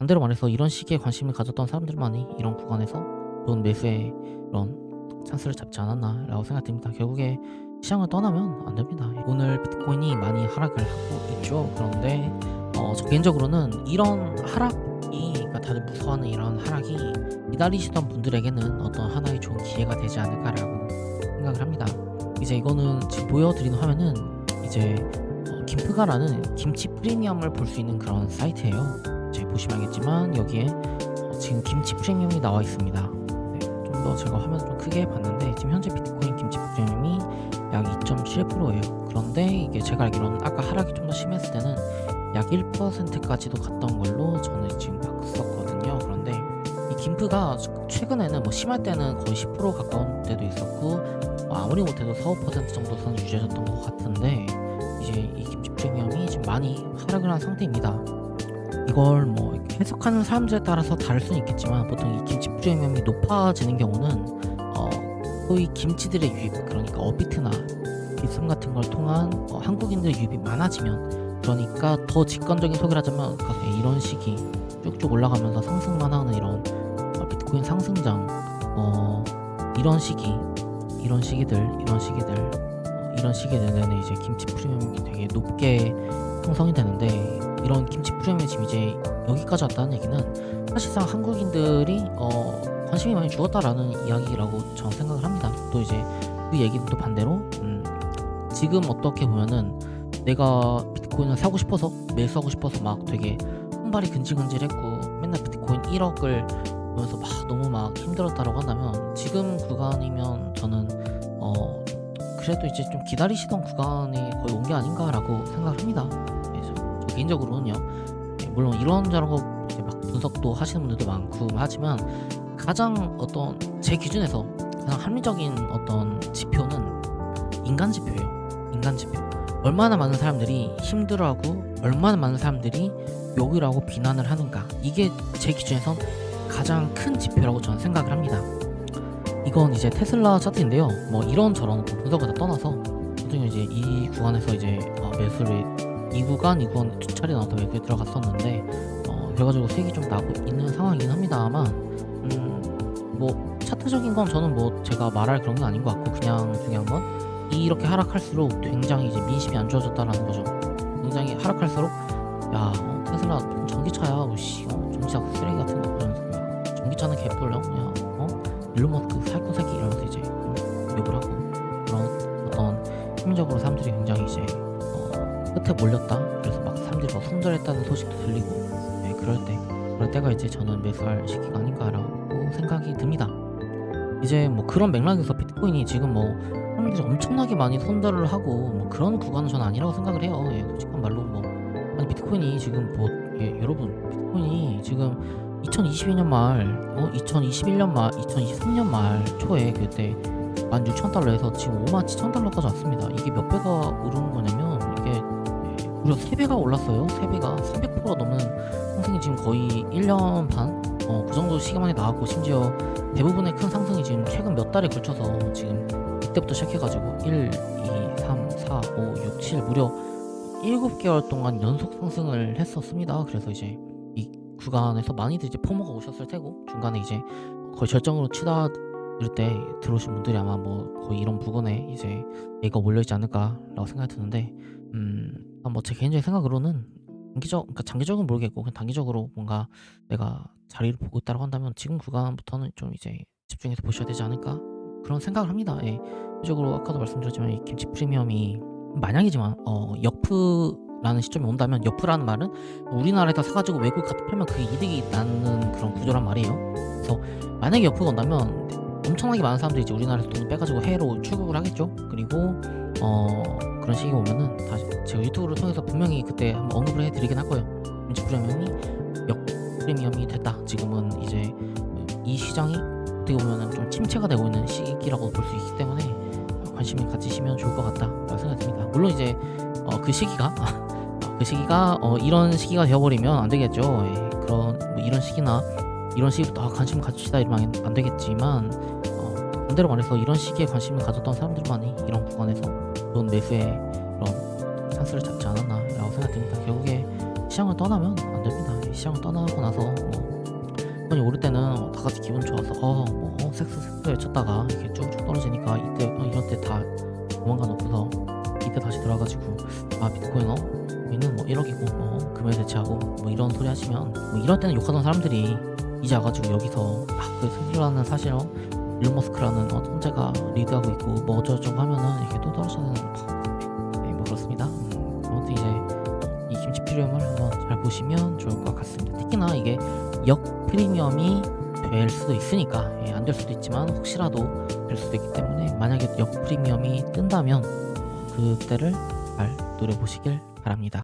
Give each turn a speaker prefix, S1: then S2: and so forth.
S1: 반대로 말해서 이런 시기에 관심을 가졌던 사람들만이 이런 구간에서 좋은 매수의 그런 찬스를 잡지 않았나라고 생각됩니다. 결국에 시장을 떠나면 안 됩니다. 오늘 비트코인이 많이 하락을 하고 있죠. 그런데 어, 저 개인적으로는 이런 하락이 그러니까 다들 무서워하는 이런 하락이 기다리시던 분들에게는 어떤 하나의 좋은 기회가 되지 않을까라고 생각을 합니다. 이제 이거는 지금 보여드리는 화면은 이제 어, 김프가라는 김치 프리미엄을 볼 수 있는 그런 사이트예요. 이제 보시면 알겠지만 여기에 어, 지금 김치 프리미엄이 나와 있습니다. 네, 좀더 제가 화면 좀 크게 봤는데 지금 현재 비트코인 김치 프리미엄이 약 2.7%예요. 그런데 이게 제가 알기로는 아까 하락이 좀 더 심했을 때는 약 1%까지도 갔던 걸로 저는 지금 봤었거든요. 그런데 이 김프가 최근에는 뭐 심할 때는 거의 10% 가까운 때도 있었고 뭐 아무리 못해도 4, 5% 정도 선 유지해줬던 것 같은데 이제 이 김치 프리미엄이 지금 많이 하락을 한 상태입니다. 이걸 뭐 해석하는 사람들에 따라서 다를 수는 있겠지만 보통 이 김치 프리미엄이 높아지는 경우는 어, 소위 김치들의 유입 그러니까 어비트나 비썸 같은 걸 통한 어, 한국인들 유입이 많아지면 그러니까 더 직관적인 소개를 하자면 이런 식이 쭉쭉 올라가면서 상승만 하는 이런 어, 비트코인 상승장 어, 이런 시기 이런 시기들 이런 시기들 어, 이런 시기에 되는 이제 김치 프리미엄이 되게 높게 형성이 되는데 이런 김치 프리미엄이 지금 이제 여기까지 왔다는 얘기는 사실상 한국인들이 어, 관심이 많이 죽었다라는 이야기라고 저는 생각을 합니다. 또 이제 그 얘기는 또 반대로 음, 지금 어떻게 보면은 내가 비트코인을 사고 싶어서 매수하고 싶어서 막 되게 손발이 근질근질했고 맨날 비트코인 1억을 보면서 막 너무 막 힘들었다라고 한다면 지금 구간이면 저는 어 그래도 이제 좀 기다리시던 구간이 거의 온 게 아닌가라고 생각을 합니다. 개인적으로는요. 네, 물론 이런저런 거 막 분석도 하시는 분들도 많고 하지만 가장 어떤 제 기준에서 가장 합리적인 어떤 지표는 인간 지표예요. 인간 지표. 얼마나 많은 사람들이 힘들어하고 얼마나 많은 사람들이 욕을 하고 비난을 하는가. 이게 제 기준에선 가장 큰 지표라고 저는 생각을 합니다. 이건 이제 테슬라 차트인데요. 뭐 이런 저런 분석을 다 떠나서 보통 이제 이 구간에서 이제 어, 매수를 이 구간 이 구간 두 차례 나와서 매수에 들어갔었는데 어, 결과적으로 수익이 좀 나고 있는 상황이긴 합니다만 음 뭐 차트적인 건 저는 뭐 제가 말할 그런 건 아닌 것 같고 그냥 중요한 건 이렇게 하락할수록 굉장히 이제 민심이 안 좋아졌다라는 거죠. 굉장히 하락할수록 야 어, 테슬라 전기차야 오씨 어, 전기차 쓰레기 같은 거 이러면서 야, 전기차는 개뿔려 야 어? 일론 머스크 살코 새끼 이러면서 이제 욕을 하고 그런 어떤 심리적으로 사람들이 굉장히 이제 어, 끝에 몰렸다 그래서 막 사람들이 막 손절했다는 소식도 들리고 네, 그럴 때 그럴 때가 이제 저는 매수할 시기가 아닌가라고 생각이 듭니다. 이제 뭐 그런 맥락에서 비트코인이 지금 뭐 사람들이 엄청나게 많이 손절을 하고 뭐 그런 구간은 저는 아니라고 생각을 해요. 예, 솔직한 말로 뭐 아니 비트코인이 지금 뭐 예, 여러분 비트코인이 지금 2022년 말, 어 2021년 말, 2023년 말 초에 그때 16,000달러에서 지금 57,000달러까지 왔습니다. 무려 3배가 올랐어요. 3배가 300%가 넘는 상승이 지금 거의 1년 반? 어, 그 정도 시간 만에 나왔고 심지어 대부분의 큰 상승이 지금 최근 몇 달에 걸쳐서 지금 이때부터 시작해가지고 1, 2, 3, 4, 5, 6, 7 무려 7개월 동안 연속 상승을 했었습니다. 그래서 이제 이 구간에서 많이들 이제 포모가 오셨을 테고 중간에 이제 거의 절정으로 치닫을 때 들어오신 분들이 아마 뭐 거의 이런 부분에 이제 얘가 몰려있지 않을까라고 생각이 드는데 음뭐제 개인적인 생각으로는 단기적 그러니까 장기적으는 모르겠고 그냥 단기적으로 뭔가 내가 자리를 보고 있다고 한다면 지금 구간부터는 좀 이제 집중해서 보셔야 되지 않을까 그런 생각을 합니다. 예. 실적으로 아까도 말씀드렸지만 이 김치 프리미엄이 만약이지만 어 역프라는 시점이 온다면 역프라는 말은 우리나라에서 사가지고 외국 갖다 팔면 그게 이득이 나는 그런 구조란 말이에요. 그래서 만약에 역프가 온다면 엄청나게 많은 사람들이 이제 우리나라에서 돈을 빼가지고 해외로 출국을 하겠죠. 그리고 어 그런 시기가 오면은 다시 제가 유튜브를 통해서 분명히 그때 한번 언급을 해드리긴 할 거예요. 김치 프리미엄이 역 프리미엄이 됐다. 지금은 이제 이 시장이 어떻게 보면은 좀 침체가 되고 있는 시기라고 볼 수 있기 때문에 관심을 가지시면 좋을 것 같다라고 생각이 듭니다. 물론 이제 어, 그 시기가 그 시기가 어, 이런 시기가 되어버리면 안 되겠죠. 예, 그런 뭐 이런 시기나 이런 시기부터 아, 관심 가집시다 이러면 안 되겠지만 어, 반대로 말해서 이런 시기에 관심을 가졌던 사람들만이 이런 구간에서 좋은 매수의 그런 찬스를 잡지 않았나라고 생각됩니다. 결국에 시장을 떠나면 안 됩니다. 예. 시장을 떠나고 나서 뭐 돈이 오를 때는 다 같이 기분 좋아서 어뭐 어, 섹스 섹스 외쳤다가 이렇게 쭉쭉 떨어지니까 이때 어, 이런 때 다 도망가 놓고서 이때 다시 들어가지고 아 비트코인 어 우리는 뭐 1억이고 뭐 금액 대체하고 뭐 이런 소리 하시면 뭐 이럴 때는 욕하던 사람들이 이제 와가지고 여기서 아그 스스로라는 사실 어 일론 머스크라는 어 천재가 리드하고 있고 뭐 어쩌고저쩌고 하면은 이게 또 떨어지는 네, 뭐 그렇습니다. 음, 아무튼 이제 이 김치 프리미엄을 한번 잘 보시면 좋을 것 같습니다. 특히나 이게 역 프리미엄이 될 수도 있으니까 예, 안될 수도 있지만 혹시라도 될 수도 있기 때문에 만약에 역 프리미엄이 뜬다면 그때를 잘 노려보시길 바랍니다.